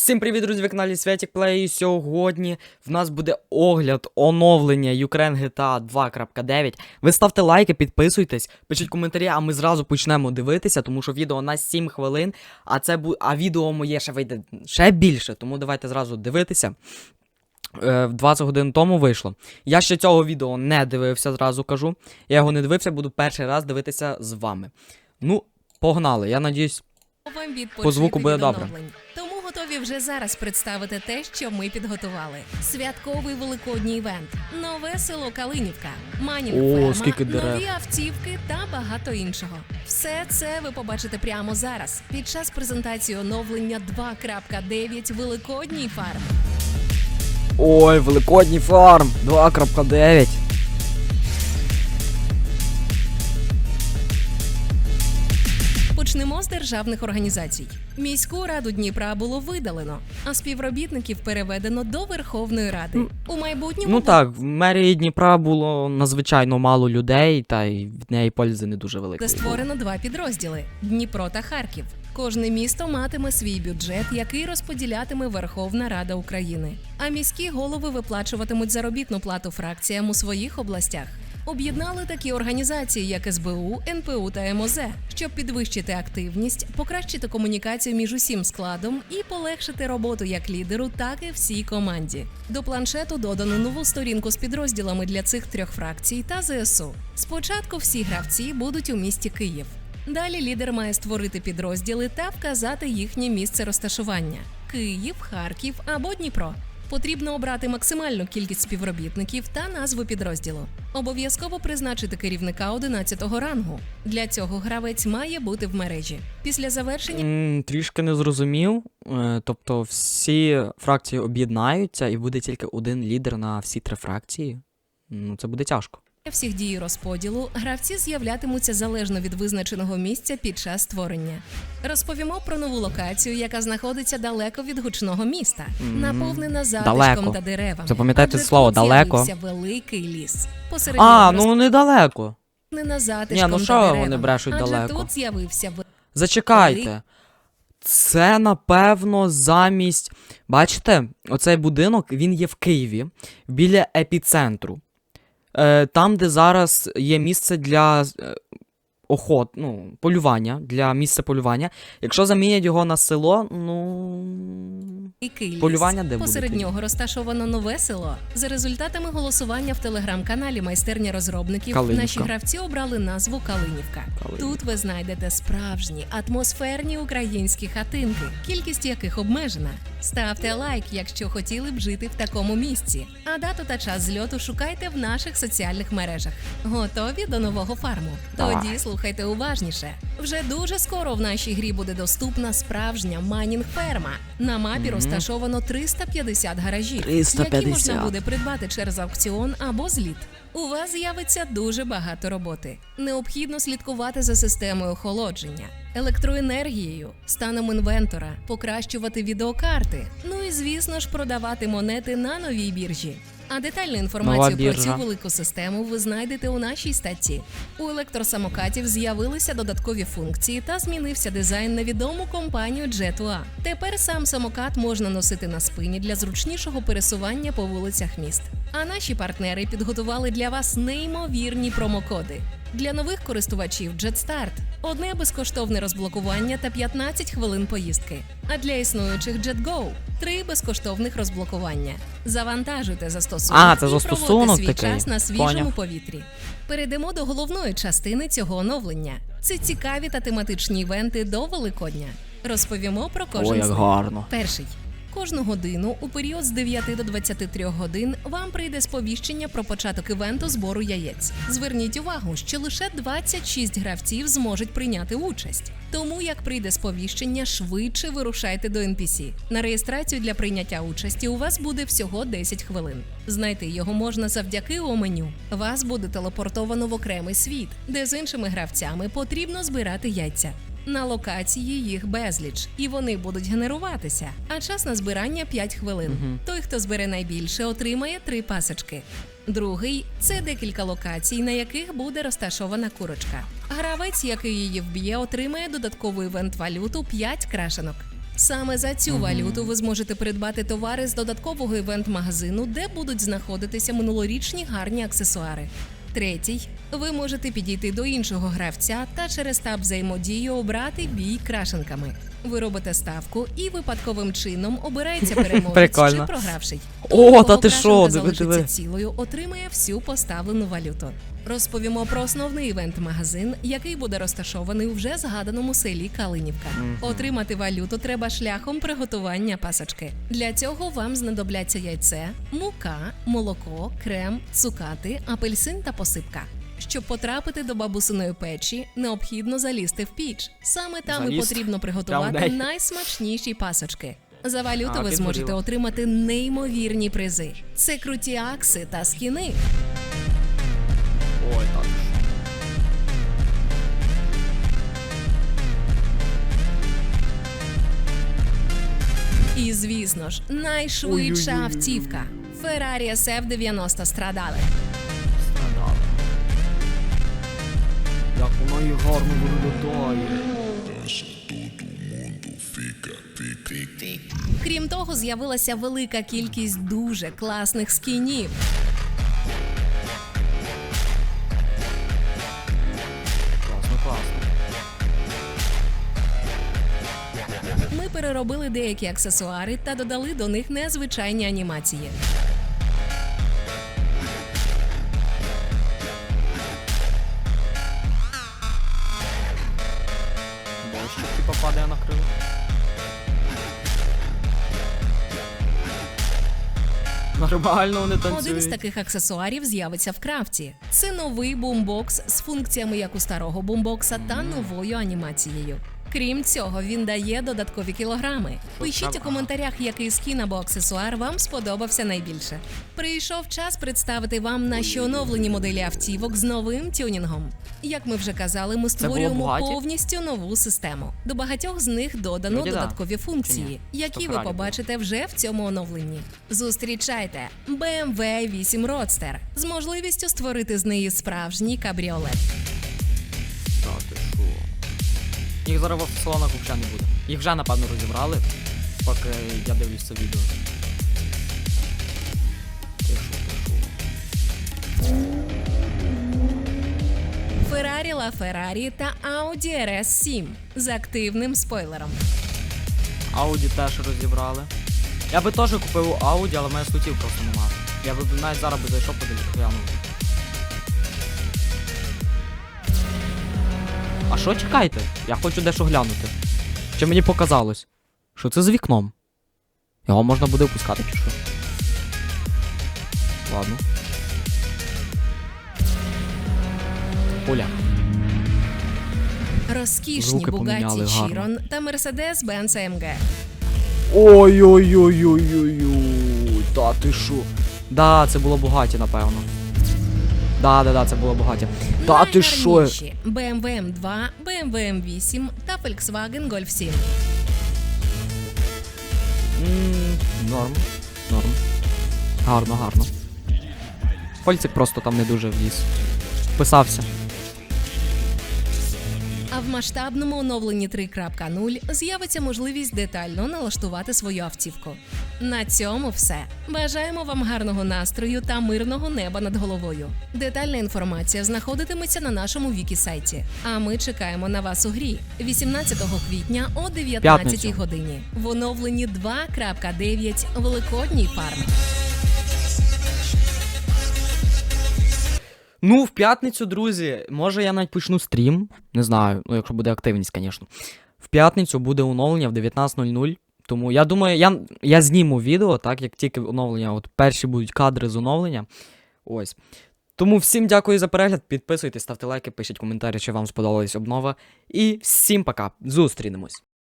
Всім привіт, друзі, ви каналі Святік Плей. І сьогодні в нас буде огляд оновлення Ukraine GTA 2.9. Ви ставте лайки, підписуйтесь, пишіть коментарі, а ми зразу почнемо дивитися, тому що відео на 7 хвилин, а це бу... а відео моє ще вийде ще більше, тому давайте зразу дивитися. Е, 20 годин тому вийшло. Я ще цього відео не дивився, зразу кажу. Я його не дивився, буду перший раз дивитися з вами. Ну, погнали. Я надіюсь, По звуку буде добре. Готові вже зараз представити те, що ми підготували. Святковий великодній івент, нове село Калинівка, Манінг О, ферма, дерев. нові автівки та багато іншого. Все це ви побачите прямо зараз під час презентації оновлення 2.9 Великодній фарм. Ой, великодній фарм 2.9. Почнемо з державних організацій. Міську раду Дніпра було видалено, а співробітників переведено до Верховної Ради. У майбутньому Ну так, в мерії Дніпра було надзвичайно мало людей, та й від неї пользи не дуже великої. Створено два підрозділи: Дніпро та Харків. Кожне місто матиме свій бюджет, який розподілятиме Верховна Рада України. А міські голови виплачуватимуть заробітну плату фракціям у своїх областях. Об'єднали такі організації, як СБУ, НПУ та МОЗ, щоб підвищити активність, покращити комунікацію між усім складом і полегшити роботу як лідеру, так і всій команді. До планшету додано нову сторінку з підрозділами для цих трьох фракцій та ЗСУ. Спочатку всі гравці будуть у місті Київ. Далі лідер має створити підрозділи та вказати їхнє місце розташування: Київ, Харків або Дніпро. Потрібно обрати максимальну кількість співробітників та назву підрозділу. Обов'язково призначити керівника 11-го рангу. Для цього гравець має бути в мережі. Після завершення М, Трішки не зрозумів. Е, Тобто всі фракції об'єднаються і буде тільки один лідер на всі три фракції. Ну, це буде тяжко. Всіх дій розподілу гравці з'являтимуться залежно від визначеного місця під час створення. Розповімо про нову локацію, яка знаходиться далеко від гучного міста, наповнена затишком та деревами. Запам'ятайте слово «далеко». великий ліс. Посеред А, ну недалеко. розповнена затишком Ні, ну що вони брешуть Адже далеко? тут з'явився ви- Зачекайте. Це, напевно, замість. Бачите, оцей будинок він є в Києві біля епіцентру. Е, там, де зараз є місце для е, охот, ну, полювання, для місця полювання. Якщо замінять його на село, ну. ліс. Полювання де Посеред нього розташовано нове село. За результатами голосування в телеграм-каналі майстерня розробників Калинівка. наші гравці обрали назву Калинівка. Калинівка. Тут ви знайдете справжні атмосферні українські хатинки, кількість яких обмежена. Ставте лайк, якщо хотіли б жити в такому місці. А дату та час зльоту шукайте в наших соціальних мережах. Готові до нового фарму? Тоді слухайте уважніше. Вже дуже скоро в нашій грі буде доступна справжня майнінг ферма. На мапі Мгм. розташовано 350 гаражів, 350. які можна буде придбати через аукціон або зліт. У вас з'явиться дуже багато роботи. Необхідно слідкувати за системою охолодження, електроенергією, станом інвентора, покращувати відеокарти. Ну і звісно ж продавати монети на новій біржі. А детальну інформацію про біржа. цю велику систему ви знайдете у нашій статті. У електросамокатів з'явилися додаткові функції та змінився дизайн на відому компанію Jet2. Тепер сам самокат можна носити на спині для зручнішого пересування по вулицях міст. А наші партнери підготували для вас неймовірні промокоди. Для нових користувачів JetStart – одне безкоштовне розблокування та 15 хвилин поїздки. А для існуючих JetGo – три безкоштовних розблокування. Завантажуйте застосунок А, це і проводьте свій такий. час на свіжому Поняв. повітрі. Перейдемо до головної частини цього оновлення. Це цікаві та тематичні івенти до Великодня. Розповімо про кожен Ой, як з них. гарно. Перший. Кожну годину у період з 9 до 23 годин вам прийде сповіщення про початок івенту збору яєць. Зверніть увагу, що лише 26 гравців зможуть прийняти участь. Тому як прийде сповіщення, швидше вирушайте до NPC. На реєстрацію для прийняття участі у вас буде всього 10 хвилин. Знайти його можна завдяки у меню. Вас буде телепортовано в окремий світ, де з іншими гравцями потрібно збирати яйця. На локації їх безліч, і вони будуть генеруватися. А час на збирання 5 хвилин. Мгм. Той, хто збере найбільше, отримає 3 пасочки. Другий це декілька локацій, на яких буде розташована курочка. Гравець, який її вб'є, отримає додаткову івент валюту 5 крашенок. Саме за цю валюту ви зможете придбати товари з додаткового івент-магазину, де будуть знаходитися минулорічні гарні аксесуари. Третій, ви можете підійти до іншого гравця та через таб взаємодію обрати бій крашенками. Ви робите ставку і випадковим чином обирається переможець Прикольно. чи програвший. О, та ти що, диви. цілою, отримає всю поставлену валюту. Розповімо про основний івент-магазин, який буде розташований у вже згаданому селі Калинівка. Отримати валюту треба шляхом приготування пасочки. Для цього вам знадобляться яйце, мука, молоко, крем, цукати, апельсин та посипка. Щоб потрапити до бабусиної печі, необхідно залізти в піч. Саме там і потрібно приготувати дай. найсмачніші пасочки. За валюту А, ви зможете підгоріло. отримати неймовірні призи. Це круті акси та скіни. Ой, так. І звісно ж, найшвидша автівка. Ferrari SF90 страдали. Страдали. Як гарно виглядає. Крім того, з'явилася велика кількість дуже класних скінів. Класно, класно. Ми переробили деякі аксесуари та додали до них незвичайні анімації. Падає на крило. Нормально вони танцюють. Один з таких аксесуарів з'явиться в крафті. Це новий бумбокс з функціями як у старого бумбокса та новою анімацією. Крім цього, він дає додаткові кілограми. Пишіть у коментарях, який скін або аксесуар вам сподобався найбільше. Прийшов час представити вам наші оновлені моделі автівок з новим тюнінгом. Як ми вже казали, ми створюємо повністю нову систему. До багатьох з них додано додаткові функції, які ви побачите вже в цьому оновленні. Зустрічайте BMW 8 Roadster з можливістю створити з неї справжній кабріолет. Їх зараз в салонах взагалі не буде. Їх вже, напевно, розібрали, поки я дивлюсь це відео. Що? Ferrari LaFerrari та Audi RS7 з активним спойлером. Ауді теж розібрали. Я би теж купив Ауді, але в мене слотів просто немає. Я би навіть зараз би зайшов подивитися, А що чекайте? Я хочу дещо глянути. Чи мені показалось? Що це з вікном? Його можна буде опускати чи що? Ладно. Оля. Розкішні Звуки Bugatti поміняли гарно. Chiron та Mercedes-Benz AMG. Ой-ой-ой-ой-ой-ой. Та ти що? Да, це було багаті, напевно. Да, да, да, це було багаті. Та ти що? BMW M2, BMW M8 та Volkswagen Golf 7. М, Норм. Норм. Гарно, гарно. Польцик просто там не дуже вліз. Вписався. А в масштабному оновленні 3.0 з'явиться можливість детально налаштувати свою автівку. На цьому все. Бажаємо вам гарного настрою та мирного неба над головою. Детальна інформація знаходитиметься на нашому вікі сайті. А ми чекаємо на вас у грі 18 квітня о 19 П'ятницю. годині в оновленні 2.9 Великодній фарм. Ну, в п'ятницю, друзі, може я навіть почну стрім. Не знаю, ну якщо буде активність, звісно. В п'ятницю буде оновлення в 19.00. Тому я думаю, я, я зніму відео, так, як тільки оновлення, от перші будуть кадри з оновлення. Ось. Тому всім дякую за перегляд. Підписуйтесь, ставте лайки, пишіть коментарі, чи вам сподобалась обнова. І всім пока. Зустрінемось.